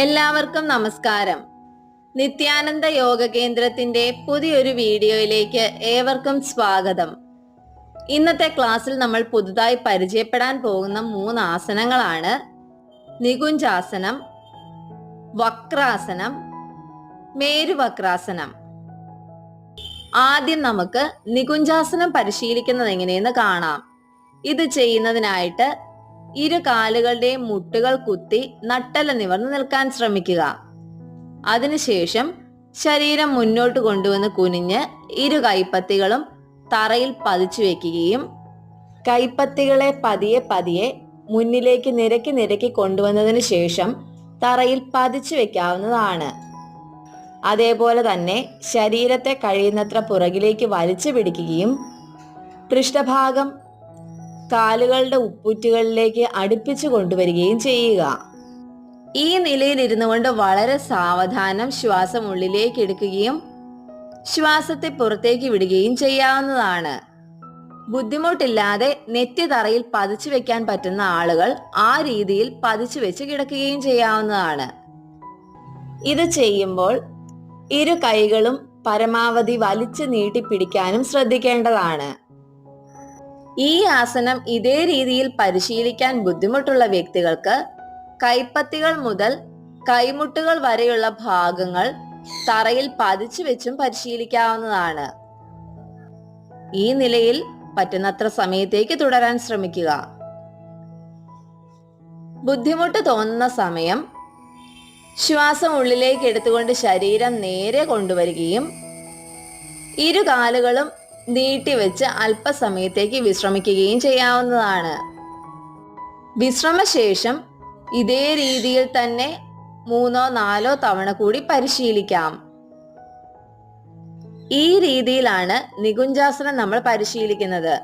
എല്ലാവർക്കും നമസ്കാരം. നിത്യാനന്ദ യോഗ കേന്ദ്രത്തിന്റെ പുതിയൊരു വീഡിയോയിലേക്ക് ഏവർക്കും സ്വാഗതം. ഇന്നത്തെ ക്ലാസ്സിൽ നമ്മൾ പുതുതായി പരിചയപ്പെടാൻ പോകുന്ന മൂന്ന് ആസനങ്ങളാണ് നികുഞ്ചാസനം വക്രാസനം മേരുവക്രാസനം. ആദ്യം നമുക്ക് നികുഞ്ചാസനം പരിശീലിക്കുന്നത് എങ്ങനെയെന്ന് കാണാം. ഇത് ചെയ്യുന്നതിനായിട്ട് ഇരു കാലുകളുടെയും മുട്ടുകൾ കുത്തി നട്ടല നിവർന്ന് നിൽക്കാൻ ശ്രമിക്കുക. അതിനുശേഷം ശരീരം മുന്നോട്ട് കൊണ്ടുവന്ന് കുനിഞ്ഞ് ഇരു കൈപ്പത്തികളും തറയിൽ പതിച്ചു വെക്കുകയും കൈപ്പത്തികളെ പതിയെ പതിയെ മുന്നിലേക്ക് നിരക്കി നിരക്കി കൊണ്ടുവന്നതിന് ശേഷം തറയിൽ പതിച്ചു വെക്കാവുന്നതാണ്. അതേപോലെ തന്നെ ശരീരത്തെ കഴിയുന്നത്ര പുറകിലേക്ക് വലിച്ചു പിടിക്കുകയും പൃഷ്ഠഭാഗം കാലുകളുടെ ഉപ്പുറ്റുകളിലേക്ക് അടുപ്പിച്ചു കൊണ്ടുവരികയും ചെയ്യുക. ഈ നിലയിൽ ഇരുന്നു കൊണ്ട് വളരെ സാവധാനം ശ്വാസം ഉള്ളിലേക്ക് എടുക്കുകയും ശ്വാസത്തെ പുറത്തേക്ക് വിടുകയും ചെയ്യാവുന്നതാണ്. ബുദ്ധിമുട്ടില്ലാതെ നെറ്റി തറയിൽ പതിച്ചു വെക്കാൻ പറ്റുന്ന ആളുകൾ ആ രീതിയിൽ പതിച്ചു വെച്ച് കിടക്കുകയും ചെയ്യാവുന്നതാണ്. ഇത് ചെയ്യുമ്പോൾ ഇരു കൈകളും പരമാവധി വലിച്ചു നീട്ടിപ്പിടിക്കാനും ശ്രദ്ധിക്കേണ്ടതാണ്. ഈ ആസനം ഇതേ രീതിയിൽ പരിശീലിക്കാൻ ബുദ്ധിമുട്ടുള്ള വ്യക്തികൾക്ക് കൈപ്പത്തികൾ മുതൽ കൈമുട്ടുകൾ വരെയുള്ള ഭാഗങ്ങൾ തറയിൽ പതിച്ചു വെച്ചും പരിശീലിക്കാവുന്നതാണ്. ഈ നിലയിൽ പറ്റുന്നത്ര സമയത്തേക്ക് തുടരാൻ ശ്രമിക്കുക. ബുദ്ധിമുട്ട് തോന്നുന്ന സമയം ശ്വാസം ഉള്ളിലേക്ക് എടുത്തുകൊണ്ട് ശരീരം നേരെ കൊണ്ടുവരികയും ഇരു കാലുകളും നീട്ടിവെച്ച് അല്പസമയത്തേക്ക് വിശ്രമിക്കുകയും ചെയ്യാവുന്നതാണ്. വിശ്രമശേഷം ഇതേ രീതിയിൽ തന്നെ മൂന്നോ നാലോ തവണ കൂടി പരിശീലിക്കാം. ഈ രീതിയിലാണ് നികുഞ്ചാസനം നമ്മൾ പരിശീലിക്കുന്നത്.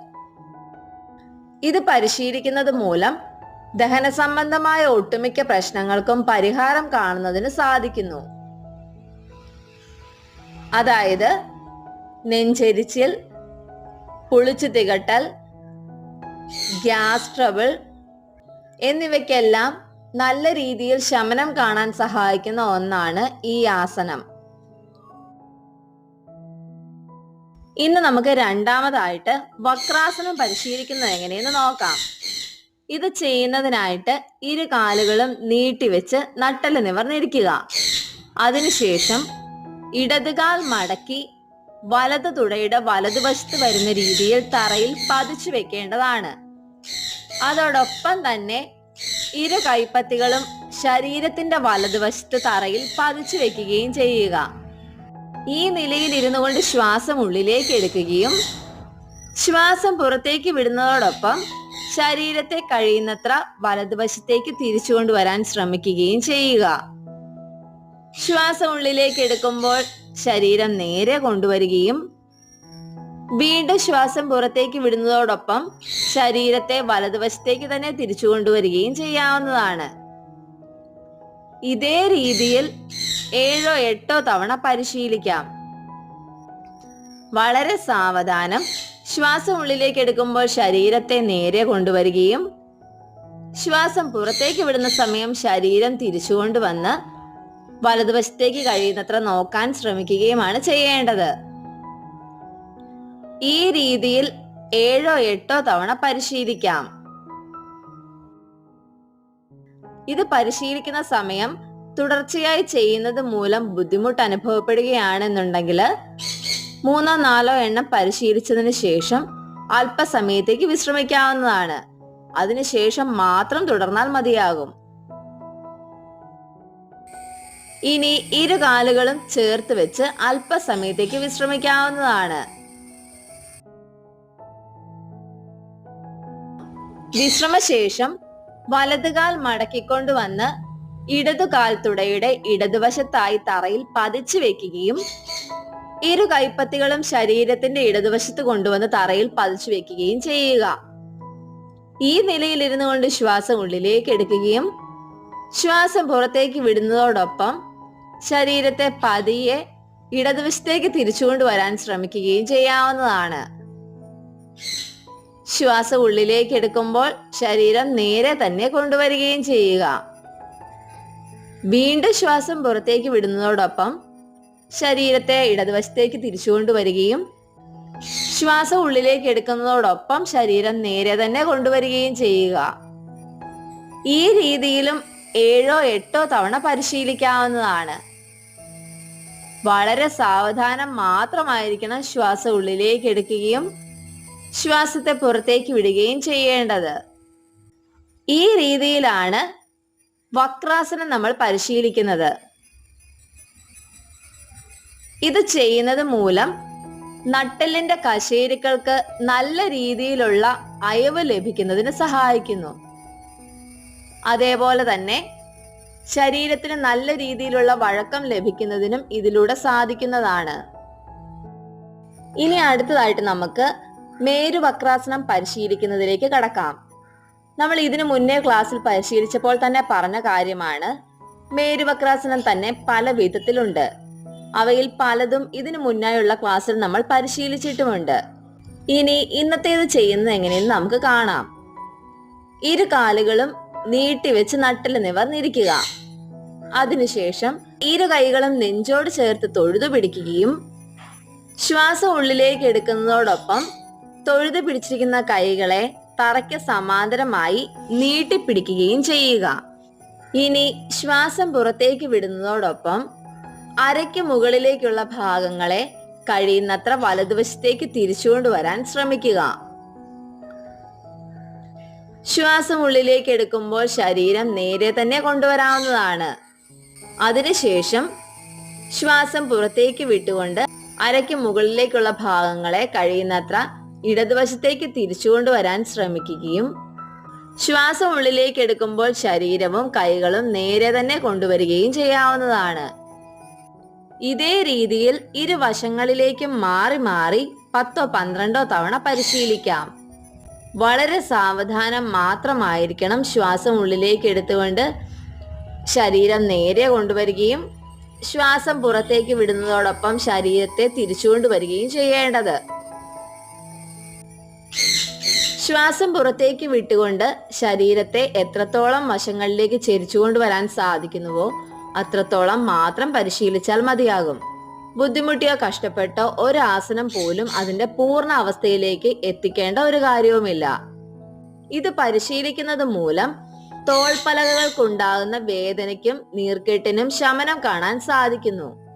ഇത് പരിശീലിക്കുന്നത് മൂലം ദഹന സംബന്ധമായ ഒട്ടുമിക്ക പ്രശ്നങ്ങൾക്കും പരിഹാരം കാണുന്നതിന് സാധിക്കുന്നു. അതായത് നെഞ്ചെരിച്ചിൽ പുളിച്ചു തികട്ടൽ ഗ്യാസ് ട്രബിൾ എന്നിവയ്ക്കെല്ലാം നല്ല രീതിയിൽ ശമനം കാണാൻ സഹായിക്കുന്ന ഒന്നാണ് ഈ ആസനം. ഇന്ന് നമുക്ക് രണ്ടാമതായിട്ട് വക്രാസനം പരിശീലിക്കുന്നത് എങ്ങനെയെന്ന് നോക്കാം. ഇത് ചെയ്യുന്നതിനായിട്ട് ഇരു കാലുകളും നീട്ടിവെച്ച് നട്ടൽ നിവർന്നിരിക്കുക. അതിനുശേഷം ഇടതുകാൽ മടക്കി വലത് തുടയുടെ വലതുവശത്ത് വരുന്ന രീതിയിൽ തറയിൽ പതിച്ചു വെക്കേണ്ടതാണ്. അതോടൊപ്പം തന്നെ ഇരു കൈപ്പത്തികളും ശരീരത്തിന്റെ വലതുവശത്ത് തറയിൽ പതിച്ചു വെക്കുകയും ചെയ്യുക. ഈ നിലയിൽ ഇരുന്നു കൊണ്ട് ശ്വാസം ഉള്ളിലേക്ക് എടുക്കുകയും ശ്വാസം പുറത്തേക്ക് വിടുന്നതോടൊപ്പം ശരീരത്തെ കഴിയുന്നത്ര വലതുവശത്തേക്ക് തിരിച്ചു കൊണ്ടുവരാൻ ശ്രമിക്കുകയും ചെയ്യുക. ശ്വാസം ഉള്ളിലേക്ക് എടുക്കുമ്പോൾ ശരീരം നേരെ കൊണ്ടുവരികയും വീണ്ടും ശ്വാസം പുറത്തേക്ക് വിടുന്നതോടൊപ്പം ശരീരത്തെ വലതുവശത്തേക്ക് തന്നെ തിരിച്ചു കൊണ്ടുവരികയും ചെയ്യാവുന്നതാണ്. ഇതേ രീതിയിൽ ഏഴോ എട്ടോ തവണ പരിശീലിക്കാം. വളരെ സാവധാനം ശ്വാസം ഉള്ളിലേക്ക് എടുക്കുമ്പോൾ ശരീരത്തെ നേരെ കൊണ്ടുവരികയും ശ്വാസം പുറത്തേക്ക് വിടുന്ന സമയം ശരീരം തിരിച്ചുകൊണ്ടുവന്ന് വലതുവശത്തേക്ക് കഴിയുന്നത്ര നോക്കാൻ ശ്രമിക്കുകയുമാണ് ചെയ്യേണ്ടത്. ഈ രീതിയിൽ ഏഴോ എട്ടോ തവണ പരിശീലിക്കാം. ഇത് പരിശീലിക്കുന്ന സമയം തുടർച്ചയായി ചെയ്യുന്നത് മൂലം ബുദ്ധിമുട്ട് അനുഭവപ്പെടുകയാണെന്നുണ്ടെങ്കിൽ മൂന്നോ നാലോ എണ്ണം പരിശീലിച്ചതിന് ശേഷം അല്പസമയത്തേക്ക് വിശ്രമിക്കാവുന്നതാണ്. അതിനുശേഷം മാത്രം തുടർന്നാൽ മതിയാകും. ഇനി ഇരു കാലുകളും ചേർത്ത് വെച്ച് അല്പസമയത്തേക്ക് വിശ്രമിക്കാവുന്നതാണ്. വിശ്രമശേഷം വലതുകാൽ മടക്കിക്കൊണ്ടുവന്ന് ഇടതുകാൽ തുടയുടെ ഇടതുവശത്തായി തറയിൽ പതിച്ചു വെക്കുകയും ഇരു കൈപ്പത്തികളും ശരീരത്തിന്റെ ഇടതുവശത്ത് കൊണ്ടുവന്ന് തറയിൽ പതിച്ചു വെക്കുകയും ചെയ്യുക. ഈ നിലയിൽ ഇരുന്നു കൊണ്ട് ശ്വാസം ഉള്ളിലേക്ക് എടുക്കുകയും ശ്വാസം പുറത്തേക്ക് വിടുന്നതോടൊപ്പം ശരീരത്തെ പതിയെ ഇടതുവശത്തേക്ക് തിരിച്ചുകൊണ്ടുവരാൻ ശ്രമിക്കുകയും ചെയ്യാവുന്നതാണ്. ശ്വാസം ഉള്ളിലേക്ക് എടുക്കുമ്പോൾ ശരീരം നേരെ തന്നെ കൊണ്ടുവരികയും ചെയ്യുക. വീണ്ടും ശ്വാസം പുറത്തേക്ക് വിടുന്നതോടൊപ്പം ശരീരത്തെ ഇടതുവശത്തേക്ക് തിരിച്ചുകൊണ്ടുവരികയും ശ്വാസം ഉള്ളിലേക്ക് എടുക്കുന്നതോടൊപ്പം ശരീരം നേരെ തന്നെ കൊണ്ടുവരികയും ചെയ്യുക. ഈ രീതിയിലും ഏഴോ എട്ടോ തവണ പരിശീലിക്കാവുന്നതാണ്. വളരെ സാവധാനം മാത്രമായിരിക്കണം ശ്വാസം ഉള്ളിലേക്ക് എടുക്കുകയും ശ്വാസത്തെ പുറത്തേക്ക് വിടുകയും ചെയ്യേണ്ടത്. ഈ രീതിയിലാണ് വക്രാസനം നമ്മൾ പരിശീലിക്കുന്നത്. ഇത് ചെയ്യുന്നത് മൂലം നട്ടെല്ലിന്റെ കശേരുക്കൾക്ക് നല്ല രീതിയിലുള്ള അയവ് ലഭിക്കുന്നതിന് സഹായിക്കുന്നു. അതേപോലെ തന്നെ ശരീരത്തിന് നല്ല രീതിയിലുള്ള വഴക്കം ലഭിക്കുന്നതിനും ഇതിലൂടെ സാധിക്കുന്നതാണ്. ഇനി അടുത്തതായിട്ട് നമുക്ക് മേരുവക്രാസനം പരിശീലിക്കുന്നതിലേക്ക് കടക്കാം. നമ്മൾ ഇതിനു മുന്നേ ക്ലാസ്സിൽ പരിശീലിച്ചപ്പോൾ തന്നെ പറഞ്ഞ കാര്യമാണ്. മേരുവക്രാസനം തന്നെ പല വിധത്തിലുണ്ട്. അവയിൽ പലതും ഇതിനു മുന്നായുള്ള ക്ലാസ്സിൽ നമ്മൾ പരിശീലിച്ചിട്ടുമുണ്ട്. ഇനി ഇന്നത്തേത് ചെയ്യുന്നത് എങ്ങനെയെന്ന് നമുക്ക് കാണാം. ഇരു കാലുകളും നീട്ടിവെച്ച് നട്ടിൽ നിവർന്നിരിക്കുക. അതിനുശേഷം ഇരു കൈകളും നെഞ്ചോട് ചേർത്ത് തൊഴുതു പിടിക്കുകയും ശ്വാസം ഉള്ളിലേക്ക് എടുക്കുന്നതോടൊപ്പം തൊഴുതു പിടിച്ചിരിക്കുന്ന കൈകളെ തറയ്ക്ക് സമാന്തരമായി നീട്ടിപ്പിടിക്കുകയും ചെയ്യുക. ഇനി ശ്വാസം പുറത്തേക്ക് വിടുന്നതോടൊപ്പം അരയ്ക്ക് മുകളിലേക്കുള്ള ഭാഗങ്ങളെ കഴിയുന്നത്ര വലതുവശത്തേക്ക് തിരിച്ചുകൊണ്ടുവരാൻ ശ്രമിക്കുക. ശ്വാസം ഉള്ളിലേക്ക് എടുക്കുമ്പോൾ ശരീരം നേരെ തന്നെ കൊണ്ടുവരാവുന്നതാണ്. അതിനുശേഷം ശ്വാസം പുറത്തേക്ക് വിട്ടുകൊണ്ട് അരയ്ക്ക് മുകളിലേക്കുള്ള ഭാഗങ്ങളെ കഴിയുന്നത്ര ഇടതുവശത്തേക്ക് തിരിച്ചുകൊണ്ടുവരാൻ ശ്രമിക്കുകയും ശ്വാസം ഉള്ളിലേക്ക് എടുക്കുമ്പോൾ ശരീരവും കൈകളും നേരെ തന്നെ കൊണ്ടുവരികയും ചെയ്യാവുന്നതാണ്. ഇതേ രീതിയിൽ ഇരുവശങ്ങളിലേക്കും മാറി മാറി പത്തോ പന്ത്രണ്ടോ തവണ പരിശീലിക്കാം. വളരെ സാവധാനം മാത്രമായിരിക്കണം ശ്വാസം ഉള്ളിലേക്ക് എടുത്തുകൊണ്ട് ശരീരം നേരെ കൊണ്ടുവരികയും ശ്വാസം പുറത്തേക്ക് വിടുന്നതോടൊപ്പം ശരീരത്തെ തിരിച്ചുകൊണ്ടുവരികയും ചെയ്യേണ്ടത്. ശ്വാസം പുറത്തേക്ക് വിട്ടുകൊണ്ട് ശരീരത്തെ എത്രത്തോളം വശങ്ങളിലേക്ക് ചരിച്ചുകൊണ്ട് വരാൻ സാധിക്കുന്നുവോ അത്രത്തോളം മാത്രം പരിശീലിച്ചാൽ മതിയാകും. ബുദ്ധിമുട്ടിയോ കഷ്ടപ്പെട്ടോ ഒരു ആസനം പോലും അതിന്റെ പൂർണ അവസ്ഥയിലേക്ക് എത്തിക്കേണ്ട ഒരു കാര്യവുമില്ല. ഇത് പരിശീലിക്കുന്നത് മൂലം തോൾപ്പലകൾക്കുണ്ടാകുന്ന വേദനയ്ക്കും നീർക്കെട്ടിനും ശമനം കാണാൻ സാധിക്കുന്നു.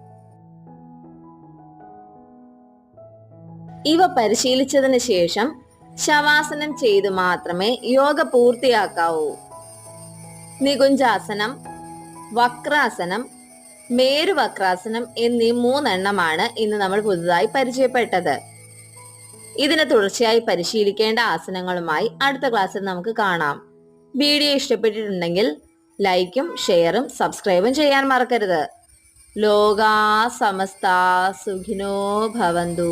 ഇവ പരിശീലിച്ചതിന് ശേഷം ശവാസനം ചെയ്ത് മാത്രമേ യോഗ പൂർത്തിയാക്കാവൂ. നികുഞ്ചാസനം വക്രാസനം മേരുവക്രാസനം എന്നീ മൂന്നെണ്ണമാണ് ഇന്ന് നമ്മൾ പുതുതായി പരിചയപ്പെട്ടത്. ഇതിന് തുടർച്ചയായി പരിശീലിക്കേണ്ട ആസനങ്ങളുമായി അടുത്ത ക്ലാസ്സിൽ നമുക്ക് കാണാം. വീഡിയോ ഇഷ്ടപ്പെട്ടിട്ടുണ്ടെങ്കിൽ ലൈക്കും ഷെയറും സബ്സ്ക്രൈബും ചെയ്യാൻ മറക്കരുത്. ലോകാ സമസ്ത സുഖിനോ ഭവന്തു.